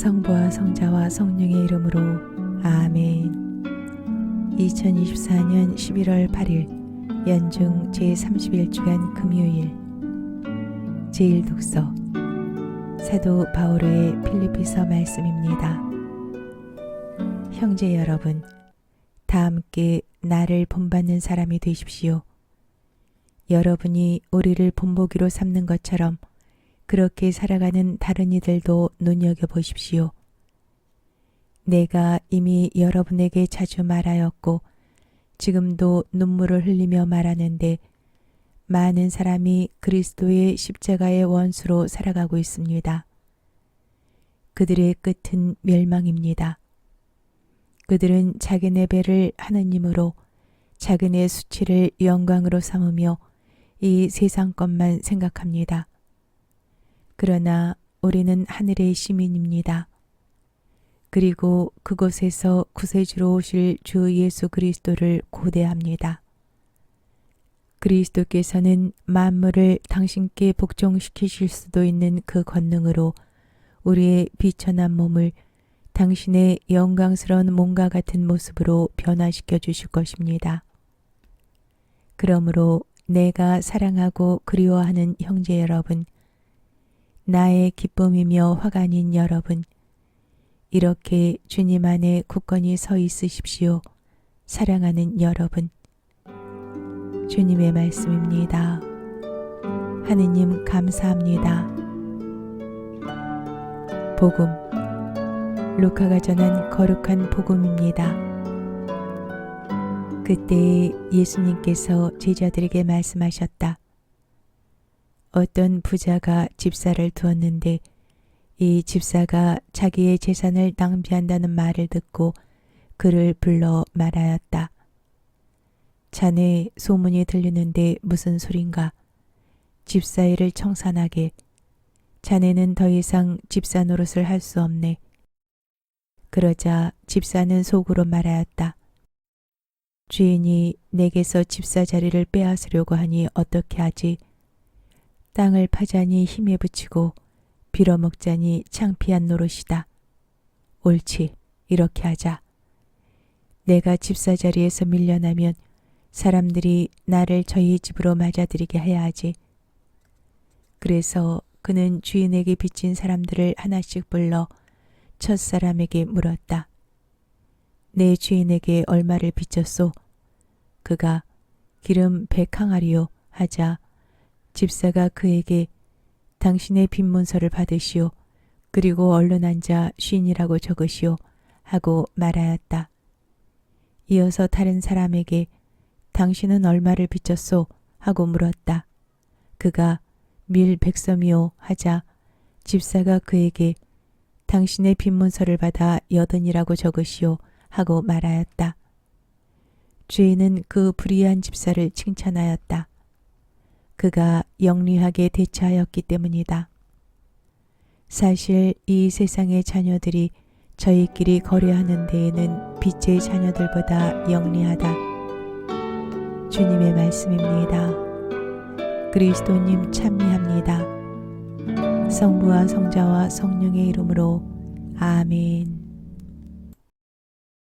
성부와 성자와 성령의 이름으로 아멘. 2024년 11월 8일 연중 제31주간 금요일 제1독서 사도 바오로의 필리피서 말씀입니다. 형제 여러분, 다 함께 나를 본받는 사람이 되십시오. 여러분이 우리를 본보기로 삼는 것처럼 그렇게 살아가는 다른 이들도 눈여겨보십시오. 내가 이미 여러분에게 자주 말하였고 지금도 눈물을 흘리며 말하는데 많은 사람이 그리스도의 십자가의 원수로 살아가고 있습니다. 그들의 끝은 멸망입니다. 그들은 자기네 배를 하느님으로 자기네 수치를 영광으로 삼으며 이 세상 것만 생각합니다. 그러나 우리는 하늘의 시민입니다. 그리고 그곳에서 구세주로 오실 주 예수 그리스도를 고대합니다. 그리스도께서는 만물을 당신께 복종시키실 수도 있는 그 권능으로 우리의 비천한 몸을 당신의 영광스러운 몸과 같은 모습으로 변화시켜 주실 것입니다. 그러므로 내가 사랑하고 그리워하는 형제 여러분, 나의 기쁨이며 화관인 여러분, 이렇게 주님 안에 굳건히 서 있으십시오. 사랑하는 여러분. 주님의 말씀입니다. 하느님 감사합니다. 복음. 루카가 전한 거룩한 복음입니다. 그때 예수님께서 제자들에게 말씀하셨다. 어떤 부자가 집사를 두었는데 이 집사가 자기의 재산을 낭비한다는 말을 듣고 그를 불러 말하였다. 자네 소문이 들리는데 무슨 소린가? 집사 일을 청산하게. 자네는 더 이상 집사 노릇을 할 수 없네. 그러자 집사는 속으로 말하였다. 주인이 내게서 집사 자리를 빼앗으려고 하니 어떻게 하지? 땅을 파자니 힘에 붙이고 빌어먹자니 창피한 노릇이다. 옳지, 이렇게 하자. 내가 집사 자리에서 밀려나면 사람들이 나를 저희 집으로 맞아들이게 해야 하지. 그래서 그는 주인에게 빚진 사람들을 하나씩 불러 첫 사람에게 물었다. 내 주인에게 얼마를 빚졌소? 그가 기름 백항아리요 하자 집사가 그에게 당신의 빈문서를 받으시오. 그리고 얼른 앉아 쉰이라고 적으시오. 하고 말하였다. 이어서 다른 사람에게 당신은 얼마를 빚졌소? 하고 물었다. 그가 밀 백섬이오 하자 집사가 그에게 당신의 빈문서를 받아 여든이라고 적으시오. 하고 말하였다. 주인은 그 불의한 집사를 칭찬하였다. 그가 영리하게 대처하였기 때문이다. 사실 이 세상의 자녀들이 저희끼리 거래하는 데에는 빛의 자녀들보다 영리하다. 주님의 말씀입니다. 그리스도님 찬미합니다. 성부와 성자와 성령의 이름으로 아멘.